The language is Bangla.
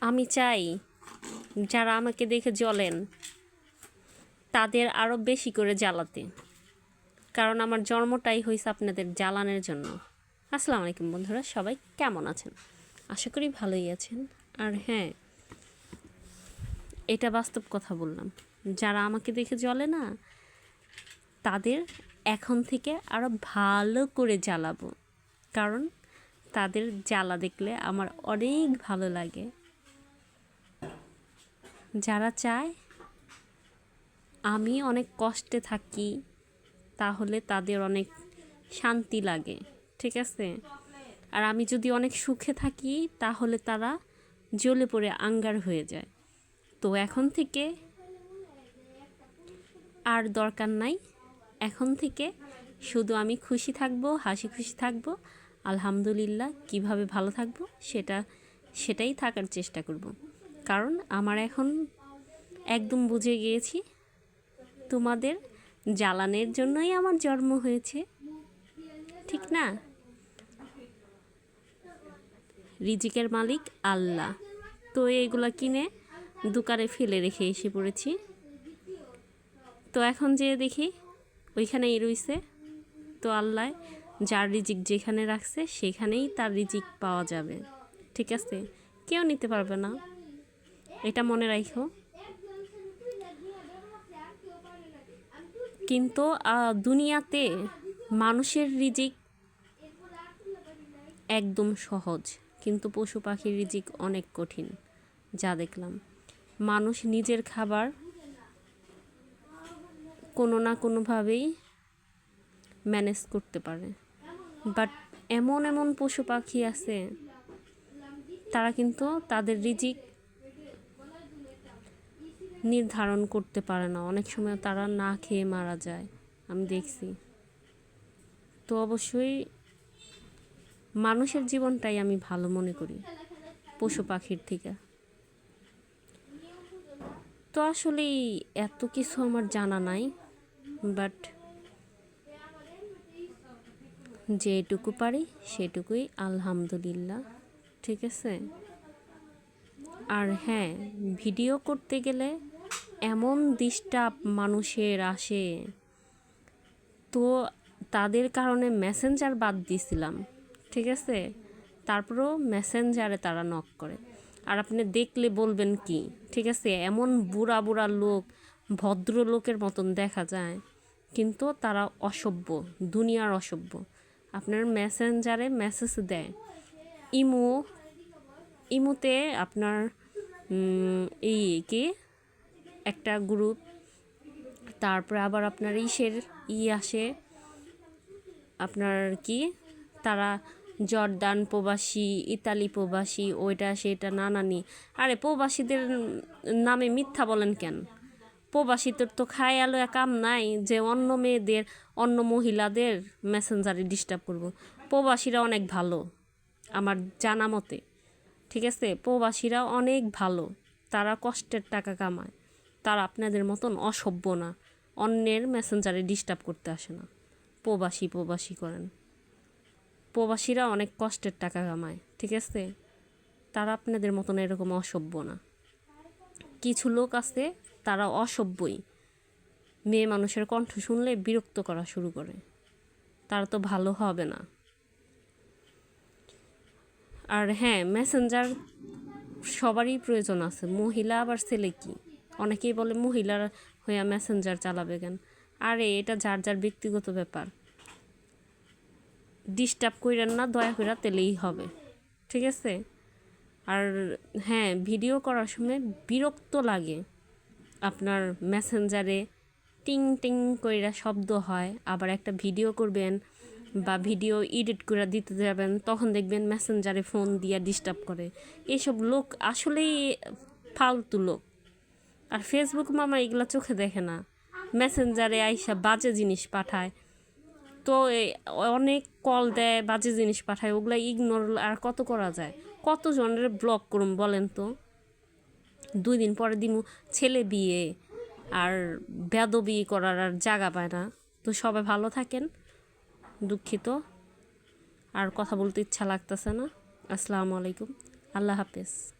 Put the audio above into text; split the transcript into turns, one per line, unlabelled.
আমি চাই যারা আমাকে দেখে জ্বলেন, তাদের আরও বেশি করে জ্বালাতে। কারণ আমার জন্মটাই হয়েছে আপনাদের জ্বালানের জন্য। আসসালামু আলাইকুম বন্ধুরা, সবাই কেমন আছেন? আশা করি ভালোই আছেন। আর হ্যাঁ এটা বাস্তব কথা বললাম। যারা আমাকে দেখে জ্বলে না, তাদের এখন থেকে আরও ভালো করে জ্বালাবো। কারণ তাদের জ্বালা দেখলে আমার অনেক ভালো লাগে। যারা চায় আমি অনেক কষ্টে থাকি, তাহলে তাদের অনেক শান্তি লাগে, ঠিক আছে? আর আমি যদি অনেক সুখে থাকি, তাহলে তারা জ্বলে পড়ে আঙ্গার হয়ে যায়। তো এখন থেকে আর দরকার নাই। এখন থেকে শুধু আমি খুশি থাকব, হাসি খুশি থাকব, আলহামদুলিল্লাহ, কীভাবে ভালো থাকব, সেটা, সেটাই থাকার চেষ্টা করব। কারণ আমার এখন একদম বুঝে গিয়েছি তোমাদের জ্বালানের জন্যই আমার জন্ম হয়েছে। ঠিক না? রিজিকের মালিক আল্লাহ। তো এইগুলা কিনে দোকানে ফেলে রেখে এসে পড়েছি। তো এখন যে দেখি ওইখানেই রইছে। তো আল্লাহ যার রিজিক যেখানে রাখছে সেখানেই তার রিজিক পাওয়া যাবে। ঠিক আছে? কেউ নিতে পারবে না। এটা মনে রাখো কিন্তু দুনিয়াতে মানুষের রিজিক একদম সহজ, কিন্তু পশু পাখির রিজিক অনেক কঠিন, যা দেখলাম। মানুষ নিজের খাবার কোনো না কোনোভাবেই ম্যানেজ করতে পারে। বাট এমন এমন পশু পাখি আছে, তারা কিন্তু তাদের রিজিক নির্ধারণ করতে পারে না। অনেক সময় তারা না খেয়ে মারা যায়, আমি দেখছি। তো অবশ্যই মানুষের জীবনটাই আমি ভালো মনে করি, পশু পাখির থেকে। তো আসলে এত কিছু আমার জানা নাই বাট যেটুকু পারি সেটুকুই, আলহামদুলিল্লাহ, ঠিক আছে? আর হ্যাঁ ভিডিও করতে গেলে এমন ডিস্টার্ব মানুষের আসে। তো তাদের কারণে মেসেঞ্জার বাদ দিয়েছিলাম, ঠিক আছে? তারপরেও মেসেঞ্জারে তারা নক করে। আর আপনি দেখলে বলবেন কি, ঠিক আছে? এমন বুড়া বুড়া লোক ভদ্র লোকের মতন দেখা যায়। কিন্তু তারা অসভ্য, দুনিয়ার অসভ্য। আপনার মেসেঞ্জারে মেসেজ দেয়। ইমো, ইমোতে আপনার এই কি? একটা গ্রুপ তারপরে আবার আপনার ইসের ই আসে, আপনার কি? তারা জর্দান প্রবাসী, ইতালি প্রবাসী, ওইটা সেটা নানানি। আরে প্রবাসীদের নামে মিথ্যা বলেন কেন? প্রবাসীদের তো খায় আলো কাম নাই যে অন্য মেয়েদের, অন্য মহিলাদের মেসেঞ্জারে ডিস্টার্ব করব। প্রবাসীরা অনেক ভালো, আমার জানা মতে। ঠিক আছে? প্রবাসীরা অনেক ভালো, তারা কষ্টের টাকা কামায়। তারা আপনাদের মতন অসভ্য না। অন্যের মেসেঞ্জারে ডিস্টার্ব করতে আসে না। প্রবাসী প্রবাসী করেন। প্রবাসীরা অনেক কষ্টের টাকা কামায়, ঠিক আছে? তারা আপনাদের মতন এরকম অসভ্য না। কিছু লোক আছে, তারা অসভ্যই। মেয়ে মানুষের কণ্ঠ শুনলে বিরক্ত করা শুরু করে। তারা তো ভালো হবে না। আর হ্যাঁ মেসেঞ্জার সবারই প্রয়োজন আছে। মহিলা আবার ছেলে কি? অনেকেই বলে মহিলার হইয়া মেসেঞ্জার চালাবে কেন? আরে, এটা যার যার ব্যক্তিগত ব্যাপার। ডিস্টার্ব কইরেন না, দয়া করে তেলেই হবে। ঠিক আছে? আর হ্যাঁ ভিডিও করার সময় বিরক্ত লাগে। আপনার মেসেঞ্জারে টিং টিং কইরা শব্দ হয়, আবার একটা ভিডিও করবেন বা ভিডিও এডিট করে দিতে যাবেন, তখন দেখবেন মেসেঞ্জারে ফোন দিয়ে ডিস্টার্ব করে। এইসব লোক আসলেই ফালতু লোক। আর ফেসবুক মামা এগুলো চোখে দেখে না। মেসেঞ্জারে আইসা বাজে জিনিস পাঠায়। তো অনেক কল দেয়, বাজে জিনিস পাঠায়, ওগুলো ইগনোর আর কত করা যায়? কত জনের ব্লক করুন বলেন তো? দুই দিন পরে দিমু ছেলে বিয়ে আর বেদবি করার আর জায়গা পায় না। তো সবাই ভালো থাকেন, দুঃখিত। আর কথা বলতে ইচ্ছা লাগতেছে না। আসসালামু আলাইকুম। আল্লাহ হাফেজ।